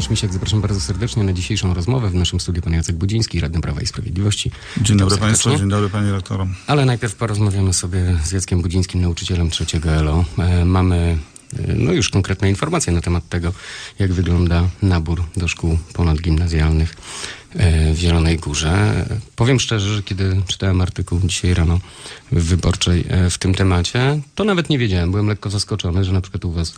Tomasz Misiak, zapraszam bardzo serdecznie na dzisiejszą rozmowę. W naszym studiu pan Jacek Budziński, radny Prawa i Sprawiedliwości. Dzień Witam dobry serdecznie. Państwu, dzień dobry Panie Rektorom. Ale najpierw porozmawiamy sobie z Jackiem Budzińskim, nauczycielem trzeciego ELO. E, mamy e, no już konkretne informacje na temat tego, jak wygląda nabór do szkół ponadgimnazjalnych w Zielonej Górze. E, Powiem szczerze, że kiedy czytałem artykuł dzisiaj rano w Wyborczej e, w tym temacie, to nawet nie wiedziałem. Byłem lekko zaskoczony, że na przykład u was,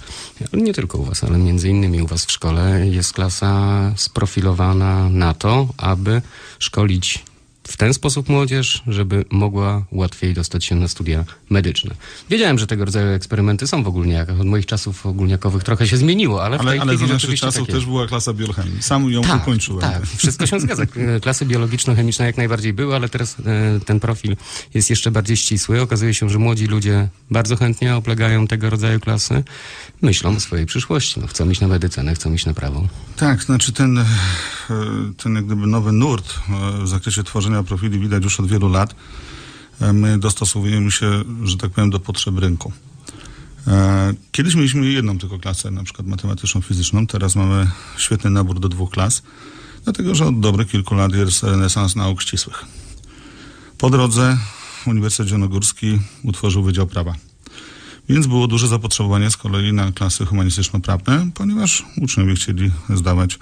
nie tylko u was, ale między innymi u was w szkole jest klasa sprofilowana na to, aby szkolić w ten sposób młodzież, żeby mogła łatwiej dostać się na studia medyczne. Wiedziałem, że tego rodzaju eksperymenty są w ogólniakach. Od moich czasów ogólniakowych trochę się zmieniło, ale w Ale, ale za naszych rzeczywiście czasów tak też była klasa biochemii. Sam ją Tak, ukończyłem. tak, wszystko się zgadza. Klasy biologiczno-chemiczne jak najbardziej były, ale teraz e, ten profil jest jeszcze bardziej ścisły. Okazuje się, że młodzi ludzie bardzo chętnie oplegają tego rodzaju klasy. Myślą o swojej przyszłości. No, chcą iść na medycynę, chcą iść na prawo. Tak, znaczy ten, e, ten jak gdyby nowy nurt e, w zakresie tworzenia profili widać już od wielu lat. E, My dostosowujemy się, że tak powiem, do potrzeb rynku. E, Kiedyś mieliśmy jedną tylko klasę, na przykład matematyczną, fizyczną. Teraz mamy świetny nabór do dwóch klas, dlatego że od dobrych kilku lat jest renesans nauk ścisłych. Po drodze Uniwersytet Zielonogórski utworzył Wydział Prawa. Więc było duże zapotrzebowanie z kolei na klasy humanistyczno-prawne, ponieważ uczniowie chcieli zdawać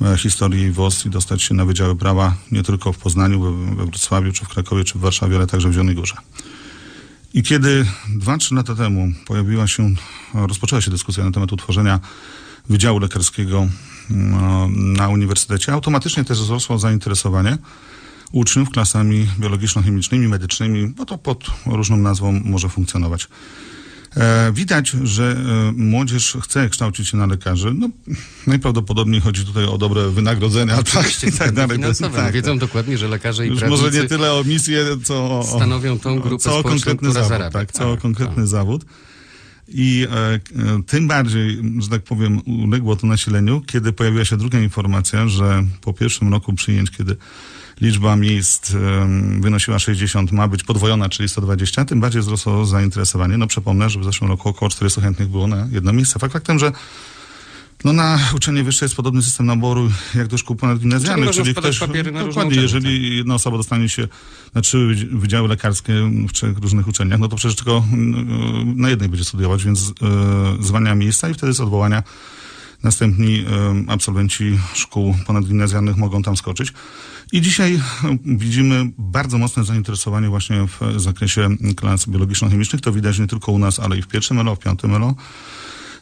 e, historię i WOS i dostać się na Wydziały Prawa nie tylko w Poznaniu, we, Wrocławiu, czy w Krakowie, czy w Warszawie, ale także w Zielonej Górze. I kiedy dwa, trzy lata temu pojawiła się, rozpoczęła się dyskusja na temat utworzenia Wydziału Lekarskiego na Uniwersytecie, automatycznie też wzrosło zainteresowanie uczniów klasami biologiczno-chemicznymi, medycznymi, no to pod różną nazwą może funkcjonować. E, widać, że e, młodzież chce kształcić się na lekarzy. No, najprawdopodobniej chodzi tutaj o dobre wynagrodzenia tak, Oczywiście, i tak dalej. finansowe. Tak, Wiedzą tak. dokładnie, że lekarze i Już może nie tyle o misję, co o, stanowią tą grupę co o konkretny zawód. zarabia. Tak, co o Tak, konkretny tak. zawód. I e, e, tym bardziej, że tak powiem, uległo to nasileniu, kiedy pojawiła się druga informacja, że po pierwszym roku przyjęć, kiedy liczba miejsc wynosiła 60, ma być podwojona, czyli 120, tym bardziej wzrosło zainteresowanie. No przypomnę, że w zeszłym roku około 400 chętnych było na jedno miejsce. Fakt faktem, że no na uczelnie wyższe jest podobny system naboru jak do szkół Czyli ponadgimnazjalnych. Czyli składać ktoś, papiery na różne dokładnie, jeżeli jedna osoba dostanie się na trzy wydzi- wydziały lekarskie w trzech różnych uczelniach, no to przecież tylko mm, na jednej będzie studiować, więc e, zwalnia miejsca i wtedy z odwołania następni absolwenci szkół ponadgimnazjalnych mogą tam skoczyć. I dzisiaj widzimy bardzo mocne zainteresowanie właśnie w zakresie klas biologiczno-chemicznych. To widać nie tylko u nas, ale i w pierwszym ELO, w piątym ELO.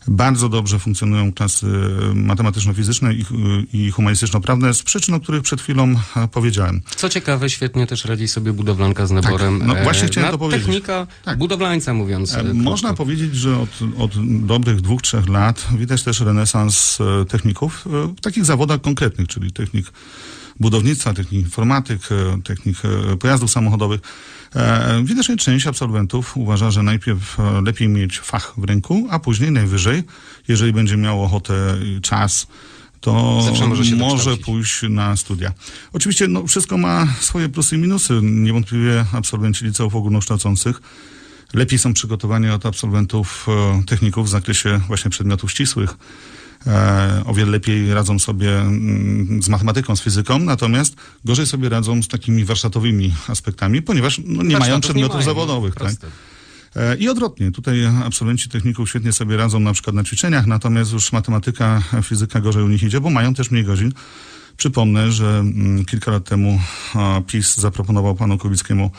Bardzo dobrze funkcjonują klasy matematyczno-fizyczne i, i humanistyczno-prawne z przyczyn, o których przed chwilą powiedziałem. Co ciekawe, świetnie też radzi sobie budowlanka z naborem. no e, właśnie chciałem to powiedzieć. Technika Tak. budowlańca, mówiąc. E, e, Można krótko. powiedzieć, że od, od dobrych dwóch, trzech lat widać też renesans techników w takich zawodach konkretnych, czyli technik budownictwa, technik informatyk, e, technik e, pojazdów samochodowych. E, Widocznie część absolwentów uważa, że najpierw lepiej mieć fach w ręku, a później najwyżej, jeżeli będzie miał ochotę i czas, to Zawsze może się może pójść na studia. Oczywiście no, wszystko ma swoje plusy i minusy. Niewątpliwie absolwenci liceów ogólnokształcących lepiej są przygotowani od absolwentów techników w zakresie właśnie przedmiotów ścisłych. E, o wiele lepiej radzą sobie mm, z matematyką, z fizyką, natomiast gorzej sobie radzą z takimi warsztatowymi aspektami, ponieważ no, nie mają przedmiotów mają, zawodowych. Tak? proste. E, I odwrotnie, tutaj absolwenci techników świetnie sobie radzą na przykład na ćwiczeniach, natomiast już matematyka, fizyka gorzej u nich idzie, bo mają też mniej godzin. Przypomnę, że mm, kilka lat temu PiS zaproponował panu Kubickiemu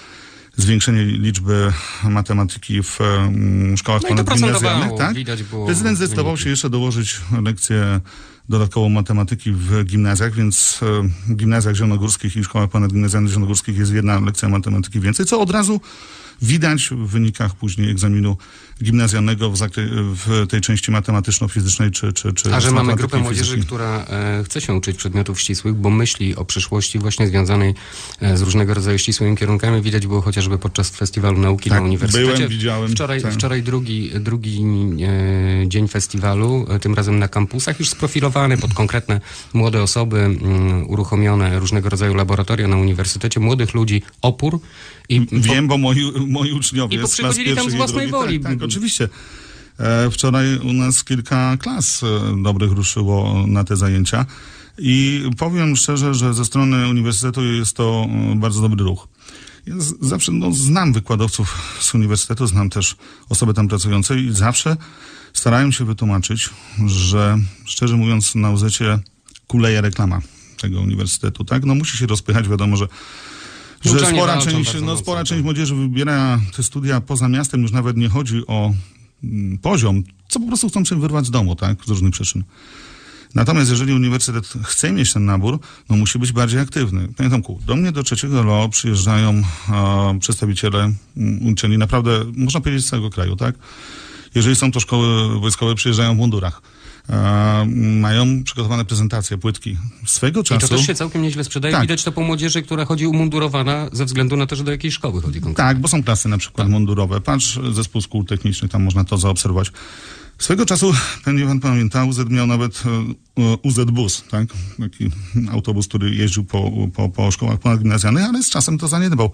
zwiększenie liczby matematyki w mm, szkołach No ponadgimnazjalnych. Tak? Prezydent zdecydował się jeszcze dołożyć lekcję dodatkową matematyki w gimnazjach, więc e, w gimnazjach zielonogórskich i szkołach ponadgimnazjalnych zielonogórskich jest jedna lekcja matematyki więcej, co od razu widać w wynikach później egzaminu gimnazjalnego w, zakre- w tej części matematyczno-fizycznej czy, czy, czy A że mamy grupę młodzieży, która e, chce się uczyć przedmiotów ścisłych, bo myśli o przyszłości właśnie związanej e, z różnego rodzaju ścisłymi kierunkami, widać było chociażby podczas Festiwalu Nauki Tak, na Uniwersytecie. byłem, widziałem, Wczoraj, tak. wczoraj drugi, drugi e, dzień festiwalu, e, tym razem na kampusach, już sprofilowany pod konkretne młode osoby, mm, uruchomione różnego rodzaju laboratoria na uniwersytecie, młodych ludzi, opór i po, Wiem, bo moi, moi uczniowie I z klas tam z własnej woli. Tak, tak, oczywiście. E, Wczoraj u nas kilka klas e, dobrych ruszyło na te zajęcia i powiem szczerze, że ze strony uniwersytetu jest to e, bardzo dobry ruch. Ja z- zawsze no, znam wykładowców z uniwersytetu, znam też osoby tam pracujące i zawsze starałem się wytłumaczyć, że szczerze mówiąc na UZ kuleje reklama tego uniwersytetu, tak? No musi się rozpychać, wiadomo, że że spora część, no, spora tak. część młodzieży wybiera te studia poza miastem, już nawet nie chodzi o mm, poziom, co po prostu chcą się wyrwać z domu, tak, z różnych przyczyn. Natomiast jeżeli uniwersytet chce mieć ten nabór, no musi być bardziej aktywny. Panie Tomku, do mnie do trzeciego LO przyjeżdżają e, przedstawiciele mm, uczelni, naprawdę, można powiedzieć, z całego kraju, tak? Jeżeli są to szkoły wojskowe, przyjeżdżają w mundurach. E, mają przygotowane prezentacje, płytki. Swego I czasu... to też się całkiem nieźle sprzedaje. Tak. Widać to po młodzieży, która chodzi umundurowana ze względu na to, że do jakiej szkoły chodzi konkretnie. Tak, bo są klasy na przykład mundurowe. Patrz, zespół szkół technicznych, tam można to zaobserwować. Swego czasu, pewnie pan pamięta, UZ miał nawet e, e, UZ Bus, tak? Taki autobus, który jeździł po, po, po szkołach ponadgimnazjalnych, ale z czasem to zaniedbał.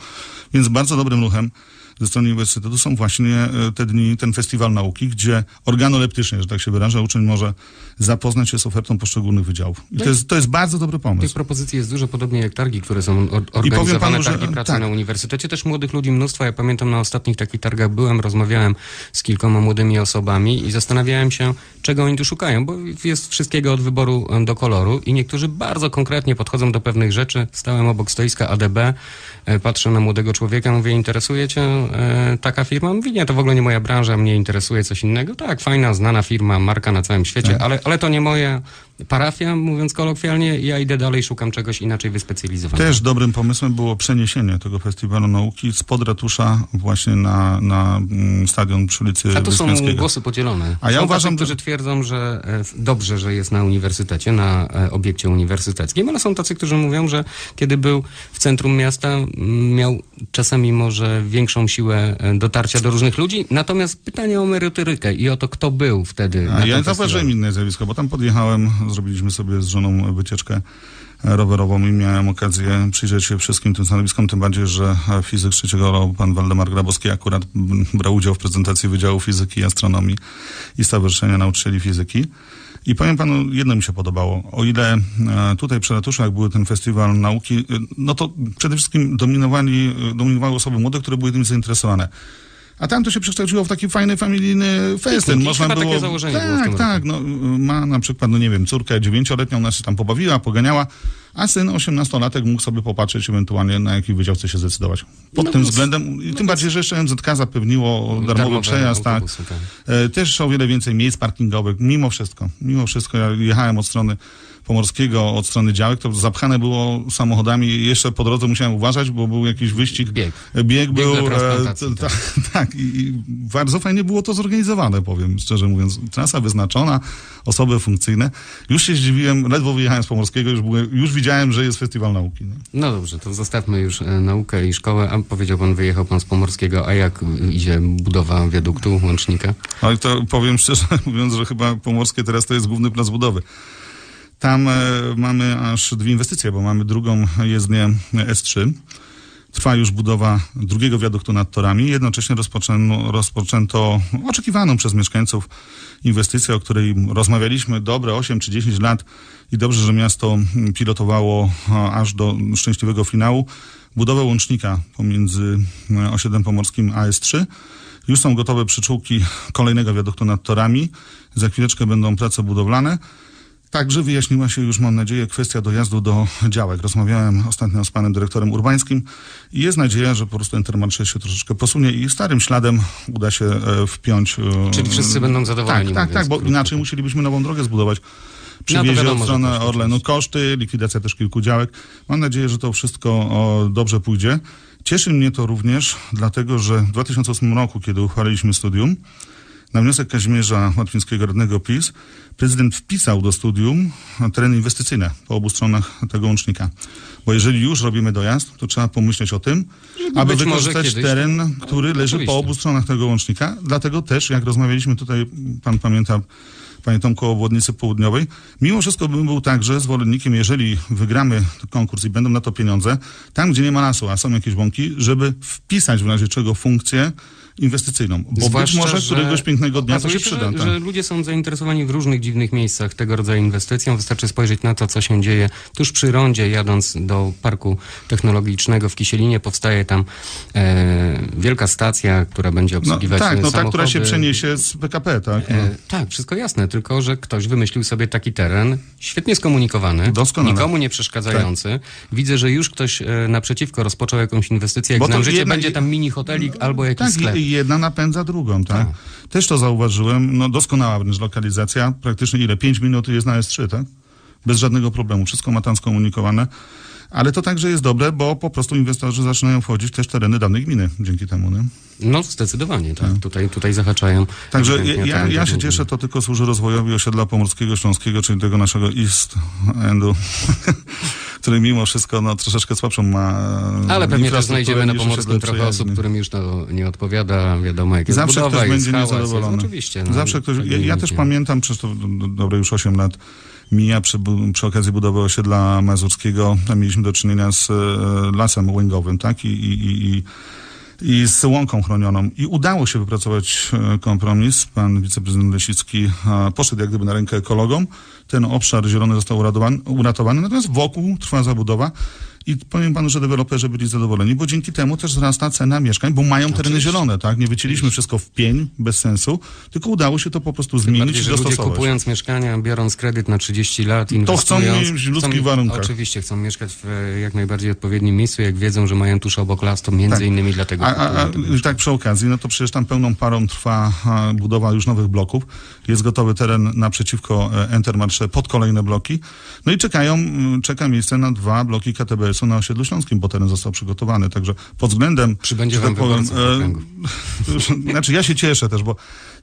Więc bardzo dobrym ruchem ze strony uniwersytetu są właśnie e, te dni, ten festiwal nauki, gdzie organoleptycznie, że tak się wyrażę, uczeń może zapoznać się z ofertą poszczególnych wydziałów. I to jest, to jest bardzo dobry Tych pomysł. propozycji jest dużo, podobnie jak targi, które są or- organizowane, panu, że- targi pracy tak. na uniwersytecie. Też młodych ludzi mnóstwo. Ja pamiętam na ostatnich takich targach byłem, rozmawiałem z kilkoma młodymi osobami i zastanawiałem się, czego oni tu szukają, bo jest wszystkiego od wyboru do koloru i niektórzy bardzo konkretnie podchodzą do pewnych rzeczy. Stałem obok stoiska ADB, e, patrzę na młodego człowieka, mówię, interesuje cię e, taka firma? Mówi, nie, to w ogóle nie moja branża, mnie interesuje coś innego. Tak, fajna, znana firma, marka na całym świecie, Tak. ale, ale to nie moja parafia, mówiąc kolokwialnie, ja idę dalej, szukam czegoś inaczej wyspecjalizowanego. Też dobrym pomysłem było przeniesienie tego festiwalu nauki spod ratusza właśnie na, na mm, stadion przy ulicy A tu są głosy podzielone. A ja są uważam, tacy, którzy twierdzą, że e, dobrze, że jest na uniwersytecie, na e, obiekcie uniwersyteckim, ale są tacy, którzy mówią, że kiedy był w centrum miasta, miał czasami może większą siłę e, dotarcia do różnych ludzi. Natomiast pytanie o merytorykę i o to, kto był wtedy A ja zauważyłem inne zjawisko, bo tam podjechałem, zrobiliśmy sobie z żoną wycieczkę e, rowerową i miałem okazję przyjrzeć się wszystkim tym stanowiskom, tym bardziej, że fizyk trzeciego roku, pan Waldemar Grabowski akurat brał udział w prezentacji Wydziału Fizyki i Astronomii i Stowarzyszenia Nauczycieli Fizyki. I powiem panu, jedno mi się podobało. O ile e, tutaj przy ratuszu, jak był ten festiwal nauki, e, no to przede wszystkim dominowali, e, dominowały osoby młode, które były tym zainteresowane. A tam to się przekształciło w taki fajny familijny festyn. Piknik. Chyba takie założenie było Tak, tym tak. No, ma na przykład, no nie wiem, córkę dziewięcioletnią, ona się tam pobawiła, poganiała, a syn osiemnastolatek mógł sobie popatrzeć ewentualnie na jaki wydział chce się zdecydować. Pod No tym względem, i tym bardziej, że jeszcze MZK zapewniło darmowy, Darmowe przejazd, tak. autobusy, tak. E, Też o wiele więcej miejsc parkingowych, mimo wszystko. Mimo wszystko, ja jechałem od strony Pomorskiego, od strony działek, to zapchane było samochodami. Jeszcze po drodze musiałem uważać, bo był jakiś wyścig. Bieg. Bieg Bieg był. e, transplantacji, t- tak, tak. I, bardzo fajnie było to zorganizowane, powiem szczerze mówiąc. Trasa wyznaczona, osoby funkcyjne. Już się zdziwiłem, ledwo wyjechałem z Pomorskiego, już, byłem, już widziałem, że jest festiwal nauki. Nie? No dobrze, to zostawmy już e, naukę i szkołę. A powiedział pan, wyjechał pan z Pomorskiego, a jak idzie budowa wiaduktu, łącznika? Ale to powiem szczerze mówiąc, że chyba Pomorskie teraz to jest główny plac budowy. Tam e, mamy aż dwie inwestycje, bo mamy drugą jezdnię S3. Trwa już budowa drugiego wiaduktu nad torami. Jednocześnie rozpoczęto, rozpoczęto oczekiwaną przez mieszkańców inwestycję, o której rozmawialiśmy dobre 8 czy 10 lat i dobrze, że miasto pilotowało a, aż do szczęśliwego finału. Budowę łącznika pomiędzy e, osiedlem pomorskim a S3. Już są gotowe przyczółki kolejnego wiaduktu nad torami. Za chwileczkę będą prace budowlane. Także wyjaśniła się już, mam nadzieję, kwestia dojazdu do działek. Rozmawiałem ostatnio z panem dyrektorem urbańskim i jest nadzieja, że po prostu Intermarché się troszeczkę posunie i starym śladem uda się e, wpiąć. e, Czyli wszyscy będą zadowoleni, Tak, tak, tak, bo inaczej musielibyśmy nową drogę zbudować. No Przywiezie wiadomo, od strony koszty Orlenu koszty, likwidacja też kilku działek. Mam nadzieję, że to wszystko o, dobrze pójdzie. Cieszy mnie to również, dlatego że w 2008 roku, kiedy uchwaliliśmy studium, na wniosek Kazimierza Łatwińskiego, radnego PiS, prezydent wpisał do studium tereny inwestycyjne po obu stronach tego łącznika. Bo jeżeli już robimy dojazd, to trzeba pomyśleć o tym, aby być może wykorzystać kiedyś- teren, który leży Oczywiście. po obu stronach tego łącznika. Dlatego też, jak rozmawialiśmy tutaj, pan pamięta, panie Tomku, o obwodnicy południowej. Mimo wszystko bym był także zwolennikiem, jeżeli wygramy konkurs i będą na to pieniądze, tam gdzie nie ma lasu, a są jakieś łąki, żeby wpisać w razie czego funkcję inwestycyjną. Bo Zwłaszcza, być może że któregoś pięknego dnia to się przyda. Że, tak. że ludzie są zainteresowani w różnych dziwnych miejscach tego rodzaju inwestycją. Wystarczy spojrzeć na to, co się dzieje tuż przy rondzie, jadąc do parku technologicznego w Kisielinie. Powstaje tam e, wielka stacja, która będzie No, obsługiwać tak, no ta, która się przeniesie z PKP, tak? No. E, tak, wszystko jasne, tylko że ktoś wymyślił sobie taki teren, świetnie skomunikowany, Doskonale. nikomu nie przeszkadzający. Widzę, że już ktoś e, naprzeciwko rozpoczął jakąś inwestycję. Jak Bo to znam życie, będzie tam mini hotelik albo jakiś Tak, sklep. I jedna napędza drugą, tak? Też to zauważyłem. No doskonała wręcz lokalizacja. Praktycznie ile? 5 minut jest na S3, tak? Bez żadnego problemu. Wszystko ma tam skomunikowane. Ale to także jest dobre, bo po prostu inwestorzy zaczynają wchodzić w też tereny dawnej gminy dzięki temu, nie? No, zdecydowanie, tak. Tutaj, tutaj zahaczają. Także ja, ja, ja się cieszę, to tylko służy rozwojowi osiedla pomorskiego, śląskiego, czyli tego naszego East Endu, który mimo wszystko no, troszeczkę słabszą ma gminy. Ale pewnie też znajdziemy na Pomorskim trochę osób, którym już to nie odpowiada. Wiadomo, jak Zawsze budowa, ktoś będzie niezadowolony. Jest, oczywiście. No, Zawsze ktoś. tak Ja, ja też pamiętam, przecież to do- do- dobre już 8 lat mija przy, przy okazji budowy osiedla mazurskiego. Tam mieliśmy do czynienia z e, lasem łęgowym, tak? I, i, i, i z łąką chronioną. I udało się wypracować e, kompromis. Pan wiceprezydent Lesicki e, poszedł jak gdyby na rękę ekologom. Ten obszar zielony został uratowany, uratowany natomiast wokół trwa zabudowa. I powiem panu, że deweloperzy byli zadowoleni, bo dzięki temu też wzrasta cena mieszkań, bo mają tereny Oczywiście. zielone, tak? Nie wycięliśmy wszystko w pień, bez sensu, tylko udało się to po prostu zmienić Bardziej, i że ludzie dostosować. kupując mieszkania, biorąc kredyt na 30 lat, chcą inwestując... mieć w ludzkich warunkach. Oczywiście, chcą mieszkać w e, jak najbardziej odpowiednim miejscu. Jak wiedzą, że mają tuż obok las, to między Tak. innymi dlatego A, a, a to tak przy okazji, no to przecież tam pełną parą trwa budowa już nowych bloków. Jest gotowy teren naprzeciwko e, Entermarsze pod kolejne bloki. No i czekają, czeka miejsce na dwa bloki KTBS-u na osiedlu śląskim, bo teren został przygotowany. Także pod względem... Przybędzie wam tak powiem, okręgów. znaczy ja się cieszę też, bo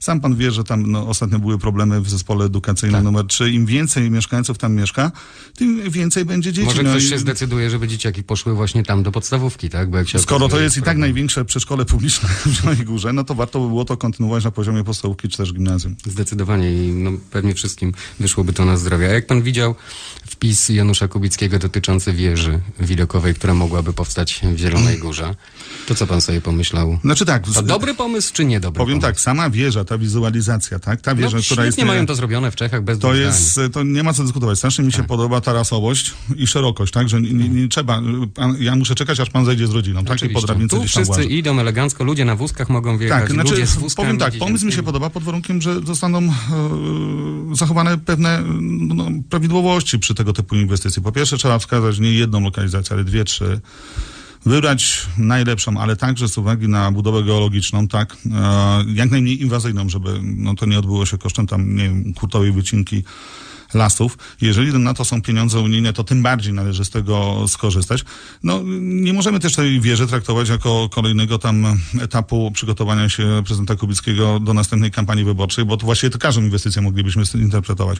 sam pan wie, że tam no, ostatnio były problemy w zespole edukacyjnym Tak. numer 3. Im więcej mieszkańców tam mieszka, tym więcej będzie dzieci. Może No ktoś i- się zdecyduje, żeby dzieciaki poszły właśnie tam do podstawówki, tak? Bo jak się Skoro to jest i tak największe przedszkole publiczne w Zielonej Górze, no to warto by było to kontynuować na poziomie podstawówki czy też gimnazjum. Zdecydowanie i no, pewnie wszystkim wyszłoby to na zdrowie. A jak pan widział wpis Janusza Kubickiego dotyczący wieży widokowej, która mogłaby powstać w Zielonej Górze, to co pan sobie pomyślał? Znaczy tak, To dobry pomysł czy niedobry powiem pomysł? tak, sama wieża, ta wizualizacja, tak, ta wieża, no, która świetnie istnieje, mają to zrobione w Czechach bez to jest, to nie ma co dyskutować. Strasznie mi się podoba tarasowość i szerokość, tak, że nie, nie, nie trzeba, pan, ja muszę czekać, aż pan zejdzie z rodziną, tak, i Oczywiście. po drabince Tu wszyscy idą elegancko, ludzie na wózkach mogą wjechać, Tak, znaczy, ludzie z wózkami powiem tak, pomysł mi się podoba pod warunkiem, że zostaną e, zachowane pewne no, prawidłowości przy tego typu inwestycji. Po pierwsze trzeba wskazać nie jedną lokalizację, ale dwie, trzy. Wybrać najlepszą, ale także z uwagi na budowę geologiczną, tak, e, jak najmniej inwazyjną, żeby no, to nie odbyło się kosztem tam, nie wiem, kurtowej wycinki lasów. Jeżeli na to są pieniądze unijne, to tym bardziej należy z tego skorzystać. No, nie możemy też tej wieży traktować jako kolejnego tam etapu przygotowania się prezydenta Kubickiego do następnej kampanii wyborczej, bo to właściwie to każdą inwestycję moglibyśmy interpretować.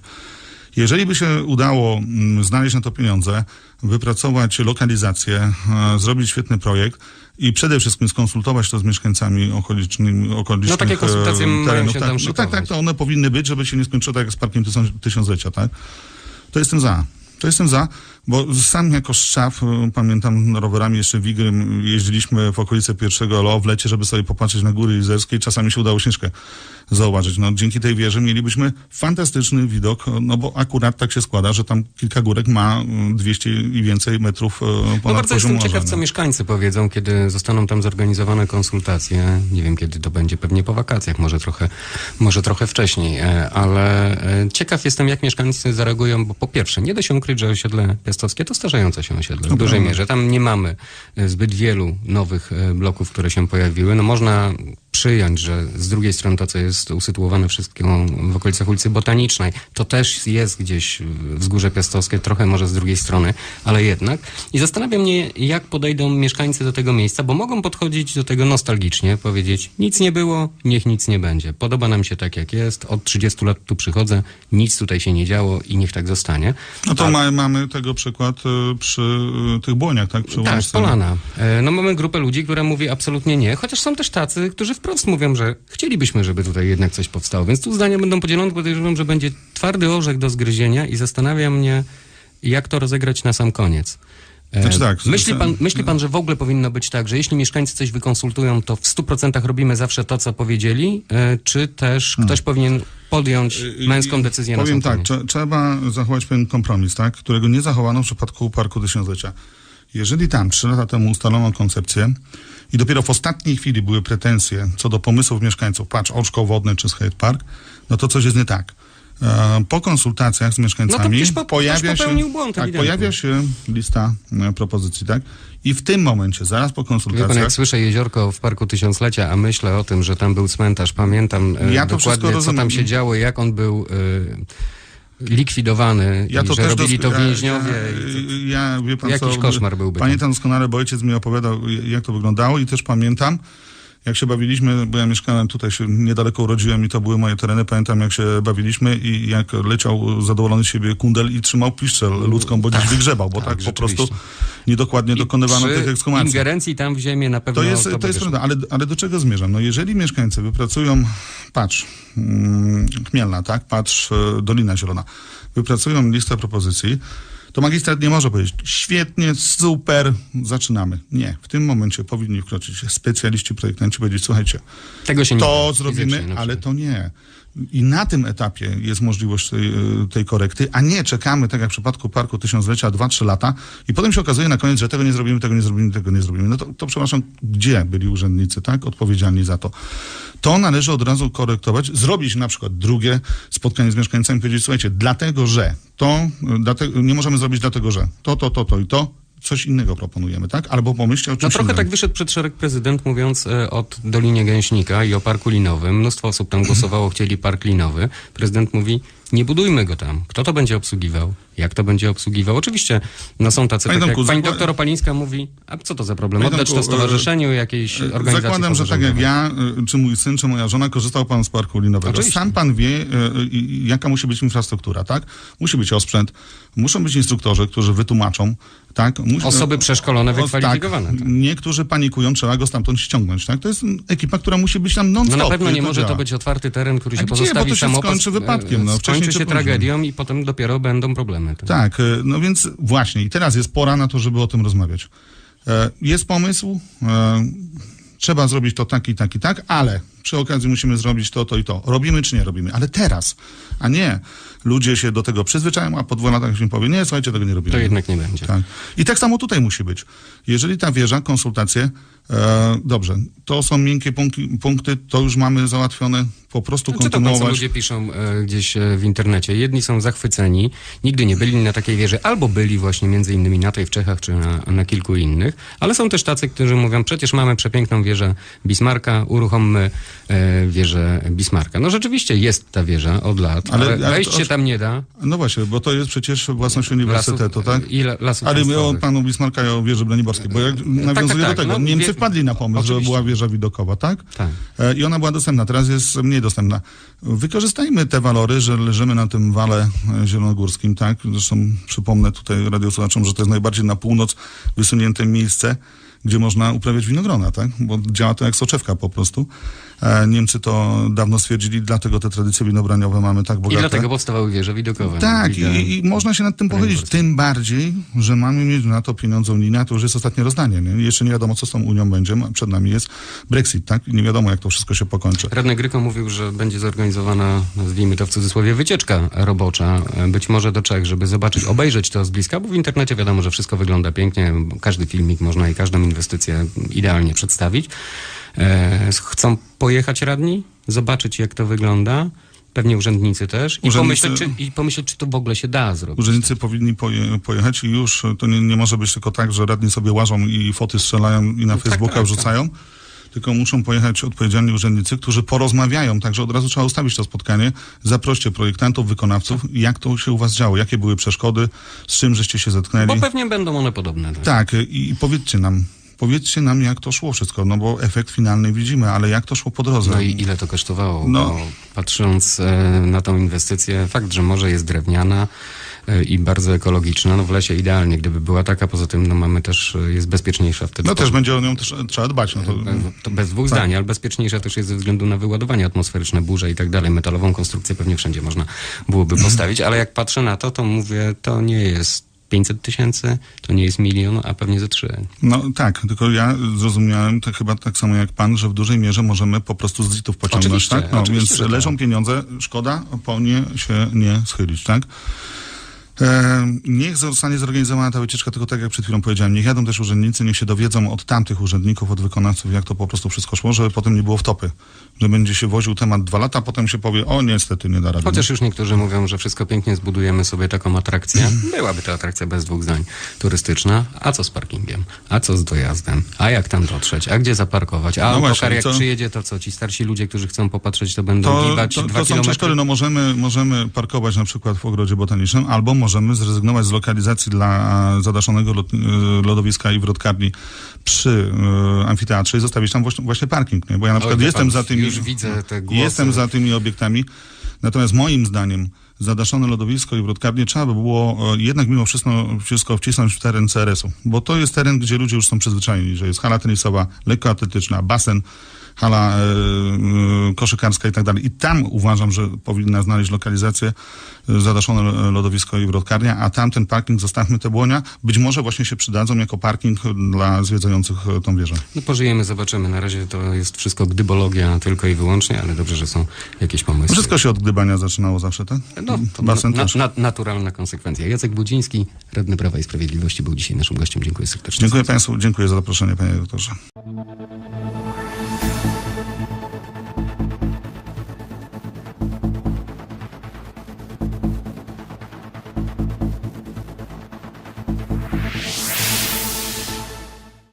Jeżeli by się udało mm, znaleźć na to pieniądze, wypracować lokalizację, e, zrobić świetny projekt i przede wszystkim skonsultować to z mieszkańcami okolicznymi, okolicznych No takie konsultacje e, mają terenów, się tak, tam no tak, tak, to one powinny być, żeby się nie skończyło tak jak z Parkiem Tysiąc, Tysiąclecia, tak? To jestem za. To jestem za, bo sam jako szczaw, y, pamiętam rowerami jeszcze w Igry, m, jeździliśmy w okolice pierwszego LO w lecie, żeby sobie popatrzeć na góry izerskie i czasami się udało śnieżkę zauważyć. No, dzięki tej wieży mielibyśmy fantastyczny widok, no bo akurat tak się składa, że tam kilka górek ma y, 200 i więcej metrów y, ponad No bardzo jestem ciekaw, co no. mieszkańcy powiedzą, kiedy zostaną tam zorganizowane konsultacje. Nie wiem, kiedy to będzie, pewnie po wakacjach, może trochę, może trochę wcześniej, e, ale e, ciekaw jestem, jak mieszkańcy zareagują, bo po pierwsze, nie da się ukryć, że osiedle piastowskie to starzejące się osiedle w dużej mierze. Tam nie mamy zbyt wielu nowych bloków, które się pojawiły. No można przyjąć, że z drugiej strony to, co jest usytuowane wszystko w okolicach ulicy Botanicznej, to też jest gdzieś wzgórze piastowskie, trochę może z drugiej strony, ale jednak. I zastanawia mnie, jak podejdą mieszkańcy do tego miejsca, bo mogą podchodzić do tego nostalgicznie, powiedzieć, nic nie było, niech nic nie będzie. Podoba nam się tak, jak jest, od 30 lat tu przychodzę, nic tutaj się nie działo i niech tak zostanie. No to ma, mamy tego przykład y, przy y, tych błoniach, tak? Przy Tak. Polana. E, No mamy grupę ludzi, która mówi absolutnie nie, chociaż są też tacy, którzy w wprost mówią, że chcielibyśmy, żeby tutaj jednak coś powstało. Więc tu zdania będą podzielone, podejrzewam, że będzie twardy orzech do zgryzienia i zastanawia mnie, jak to rozegrać na sam koniec. E, Znaczy tak, myśli, pan, myśli pan, że w ogóle powinno być tak, że jeśli mieszkańcy coś wykonsultują, to w 100% robimy zawsze to, co powiedzieli? E, Czy też ktoś powinien podjąć męską decyzję Hmm. Y, Powiem na sam tak, trzeba zachować pewien kompromis, tak, którego nie zachowano w przypadku Parku Tysiąclecia. Jeżeli tam trzy lata temu ustalono koncepcję i dopiero w ostatniej chwili były pretensje co do pomysłów mieszkańców, patrz, oczko wodne czy Skate Park, no to coś jest nie tak. E, Po konsultacjach z mieszkańcami ktoś po- pojawia się, błąd, tak, pojawia się lista e, propozycji, tak? I w tym momencie, zaraz po Wie pan, konsultacjach, jak słyszę jeziorko w Parku Tysiąclecia, a myślę o tym, że tam był cmentarz, pamiętam e, Ja to wszystko dokładnie, co tam się działo, jak on był e, likwidowany Ja i to też robili to więźniowie. Ja, ja, pan Jakiś co, koszmar byłby tam. Pamiętam doskonale, bo ojciec mi opowiadał, jak to wyglądało i też pamiętam, jak się bawiliśmy, bo ja mieszkałem tutaj, się niedaleko urodziłem i to były moje tereny, pamiętam jak się bawiliśmy i jak leciał zadowolony z siebie kundel i trzymał piszczel ludzką, bo gdzieś wygrzebał, bo tak, po prostu niedokładnie dokonywano Przy tych ekshumacji. ingerencji tam w ziemię na pewno To jest, to jest prawda, ale, ale do czego zmierzam? No jeżeli mieszkańcy wypracują, patrz, mm, Chmielna, tak, patrz, e, Dolina Zielona, wypracują listę propozycji, to magistrat nie może powiedzieć, świetnie, super, zaczynamy. Nie, w tym momencie powinni wkroczyć specjaliści, projektanci, powiedzieć, słuchajcie, Tego się nie to da zrobimy, ale to nie. I na tym etapie jest możliwość tej, e, tej korekty, a nie czekamy, tak jak w przypadku Parku Tysiąclecia, 2-3 lata i potem się okazuje na koniec, że tego nie zrobimy, tego nie zrobimy, tego nie zrobimy. No to, to przepraszam, gdzie byli urzędnicy, tak, odpowiedzialni za to? To należy od razu korektować, zrobić na przykład drugie spotkanie z mieszkańcami, powiedzieć, słuchajcie, dlatego, że to, e, dlatego, nie możemy zrobić dlatego, że to, to, to, to i to, coś innego proponujemy, tak? Albo pomyślcie o No czymś trochę innym. tak wyszedł przed szereg prezydent mówiąc e, o Dolinie Gęśnika i o parku linowym. Mnóstwo osób tam głosowało, chcieli park linowy. Prezydent mówi, nie budujmy go tam. Kto to będzie obsługiwał? Jak to będzie obsługiwał? Oczywiście, no są tacy, Panie tak jak pani doktor Opalińska mówi, a co to za problem? Oddać to stowarzyszeniu, jakiejś organizacji Zakładam, że tak jak ja, y, czy mój syn, czy moja żona, korzystał pan z parku linowego. Oczywiście. Sam pan wie, jaka musi być infrastruktura, tak? Musi być osprzęt, muszą być instruktorzy, którzy wytłumaczą, tak? Musi, Osoby przeszkolone, wykwalifikowane, Tak. tak. Niektórzy panikują, trzeba go stamtąd ściągnąć, tak? To jest ekipa, która musi być tam non-stop. No na pewno nie może to działa. być otwarty teren, który A się gdzie? pozostawi Bo to się skończy wypadkiem, no, e, skończy czy się później. tragedią i potem dopiero będą problemy. tak. Tak, no więc właśnie i teraz jest pora na to, żeby o tym rozmawiać. E, Jest pomysł, e, trzeba zrobić to tak i tak i tak, ale przy okazji musimy zrobić to, to i to. Robimy czy nie robimy, ale teraz, a nie ludzie się do tego przyzwyczają, a po dwóch latach się powie, nie, słuchajcie, tego nie robimy. To jednak nie będzie. Tak. I tak samo tutaj musi być. Jeżeli ta wieża, konsultacje, e, dobrze, to są miękkie punkty, punkty, to już mamy załatwione, po prostu Czy to, to co kontynuować. ludzie piszą e, gdzieś e, w internecie? Jedni są zachwyceni, nigdy nie byli na takiej wieży, albo byli właśnie między innymi na tej w Czechach, czy na, na kilku innych, ale są też tacy, którzy mówią, przecież mamy przepiękną wieżę Bismarcka, uruchommy wieżę Bismarcka. No rzeczywiście jest ta wieża od lat, Ale- ale, wejść się tam nie da. No właśnie, bo to jest przecież własność uniwersytetu, Lasów, tak? I la, lasów Ale my o panu Bismarcka i o wieży Braniborskiej, bo jak nawiązuję tak, do tego, no, Niemcy wie- wpadli na pomysł, oczywiście. że była wieża widokowa, tak? Tak. E, I ona była dostępna, teraz jest mniej dostępna. Wykorzystajmy te walory, że leżymy na tym wale e, zielonogórskim, tak? Zresztą przypomnę tutaj radiosłuchaczom, że to jest najbardziej na północ wysunięte miejsce, gdzie można uprawiać winogrona, tak? Bo działa to jak soczewka po prostu. E, Niemcy to dawno stwierdzili, dlatego te tradycje winobraniowe mamy tak I bogate. dlatego powstawały wieże widokowe. Tak, i, i można się nad tym. Braniborskie. Tym bardziej, że mamy mieć na to pieniądze unijne, a to już jest ostatnie rozdanie. Nie? Jeszcze nie wiadomo, co z tą Unią będzie. Przed nami jest Brexit, tak? I nie wiadomo, jak to wszystko się pokończy. Radny Gryko mówił, że będzie zorganizowana, nazwijmy to w cudzysłowie, wycieczka robocza, być może do Czech, żeby zobaczyć, obejrzeć to z bliska, bo w internecie wiadomo, że wszystko wygląda pięknie, każdy filmik można i każdą inwestycję idealnie przedstawić. E, chcą pojechać radni, zobaczyć jak to wygląda, pewnie urzędnicy też i, Urzędnicy- pomyśleć, czy, i pomyśleć, czy to w ogóle się da zrobić. Urzędnicy powinni poje, pojechać i już to nie, nie może być tylko tak, że radni sobie łażą i foty strzelają i na tak, Facebooka tak, wrzucają. Tylko muszą pojechać odpowiedzialni urzędnicy, którzy porozmawiają, także od razu trzeba ustawić to spotkanie. Zaproście projektantów, wykonawców, jak to się u was działo, jakie były przeszkody, z czym żeście się zetknęli. Bo pewnie będą one podobne. Tak? Tak, i powiedzcie nam, powiedzcie nam, jak to szło wszystko, no bo efekt finalny widzimy, ale jak to szło po drodze. No i ile to kosztowało? No. Bo patrząc e, na tą inwestycję, fakt, że może jest drewniana, e, i bardzo ekologiczna. No w lesie idealnie, gdyby była taka. Poza tym no mamy też, e, jest bezpieczniejsza wtedy. No też będzie o nią też trzeba dbać. No to, To bez dwóch zdań, ale bezpieczniejsza też jest ze względu na wyładowanie atmosferyczne, burze i tak dalej. Metalową konstrukcję pewnie wszędzie można byłoby postawić, ale jak patrzę na to, to mówię, to nie jest 500 tysięcy, to nie jest milion, a pewnie ze trzy. No tak, tylko ja zrozumiałem to chyba tak samo jak pan, że w dużej mierze możemy po prostu z litów pociągnąć, Oczywiście, tak? No, więc tak. leżą pieniądze, szkoda po nie się nie schylić, tak? Niech zostanie zorganizowana ta wycieczka, tylko tak jak przed chwilą powiedziałem, niech jadą też urzędnicy, niech się dowiedzą od tamtych urzędników, od wykonawców, jak to po prostu wszystko szło, żeby potem nie było wtopy. Że będzie się woził temat dwa lata, a potem się powie, o niestety nie da rady. Chociaż już niektórzy mówią, że wszystko pięknie zbudujemy sobie taką atrakcję. Byłaby to atrakcja bez dwóch zdań turystyczna. A co z parkingiem? A co z dojazdem? A jak tam dotrzeć? A gdzie zaparkować? A No autokar jak przyjedzie, to co? Ci starsi ludzie, którzy chcą popatrzeć, to będą To, gibać to, dwa to są kilometry? przeszkody. No możemy, możemy parkować na przykład w ogrodzie botanicznym, albo możemy zrezygnować z lokalizacji dla zadaszonego e, lodowiska i wrotkarni przy e, amfiteatrze i zostawić tam właśnie, parking. Nie? Bo ja na przykład wie jestem za tymi... już widzę te głosy. Jestem za tymi obiektami. Natomiast moim zdaniem zadaszone lodowisko i wrotkarnie trzeba by było e, jednak mimo wszystko, wszystko wcisnąć w teren CRS-u. Bo to jest teren, gdzie ludzie już są przyzwyczajeni, że jest hala tenisowa, lekkoatletyczna, basen, hala e, e, koszykarska i tak dalej. I tam uważam, że powinna znaleźć lokalizację e, zadaszone lodowisko i wrotkarnia, a tamten parking zostawmy te błonia. Być może właśnie się przydadzą jako parking dla zwiedzających tą wieżę. No pożyjemy, zobaczymy. Na razie to jest wszystko gdybologia tylko i wyłącznie, ale dobrze, że są jakieś pomysły. Wszystko się od gdybania zaczynało zawsze, tak? No, to Basen na, na, naturalna konsekwencja. Jacek Budziński, radny Prawa i Sprawiedliwości, był dzisiaj naszym gościem. Dziękuję serdecznie. Dziękuję Państwu, dziękuję za zaproszenie, Panie Doktorze. thank you